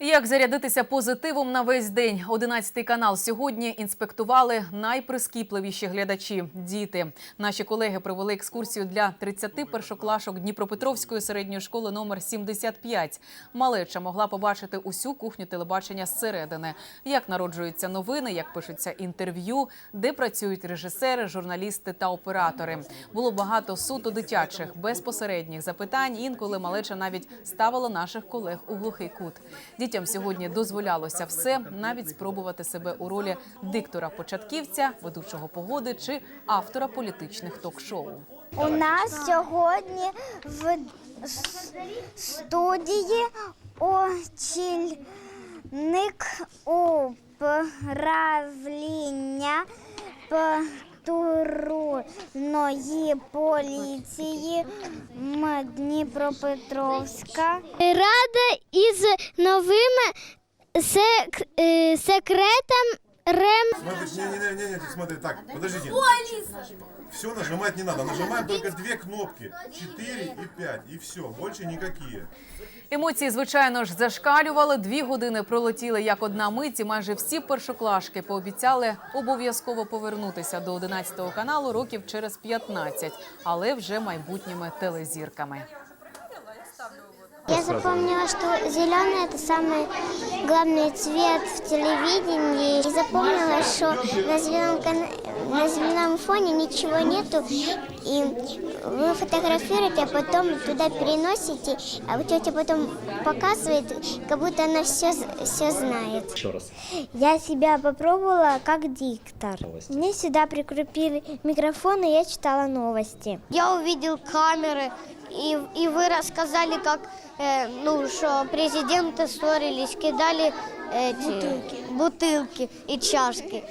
Як зарядитися позитивом на весь день? 11 канал сьогодні інспектували найприскіпливіші глядачі – діти. Наші колеги провели екскурсію для 30 першоклашок Дніпропетровської середньої школи номер 75. Малеча могла побачити усю кухню телебачення зсередини. Як народжуються новини, як пишуться інтерв'ю, де працюють режисери, журналісти та оператори. Було багато суто дитячих, безпосередніх запитань. Інколи малеча навіть ставила наших колег у глухий кут. Дітям сьогодні дозволялося все, навіть спробувати себе у ролі диктора-початківця, ведучого погоди чи автора політичних ток-шоу. У нас сьогодні в студії очільник управління патрульної поліції Дніпропетровська. Рада із новими е, секретом РЕМ. Смотрите, не, не, не, не, смотри, так, подождите. Все нажимать не надо, нажимаем только две кнопки, 4 и 5, и все, больше никакие. Емоції, звичайно ж, зашкалювали. Дві години пролетіли як одна мить, і майже всі першоклашки пообіцяли обов'язково повернутися до 11 каналу років через 15, але вже майбутніми телезірками. Я запомнила, что зеленый это самый главный цвет в телевидении. И запомнила, что на зеленом, на зеленом фоне ничего нету. И вы фотографируете, а потом туда переносите, а вот тетя потом показывает, как будто она все, все знает. Еще раз. Я себя попробовала как диктор. Новости. Мне сюда прикрепили микрофон, и я читала новости. Я увидел камеры, и, и вы рассказали, как э, ну, что президенты ссорились, кидали эти бутылки и чашки.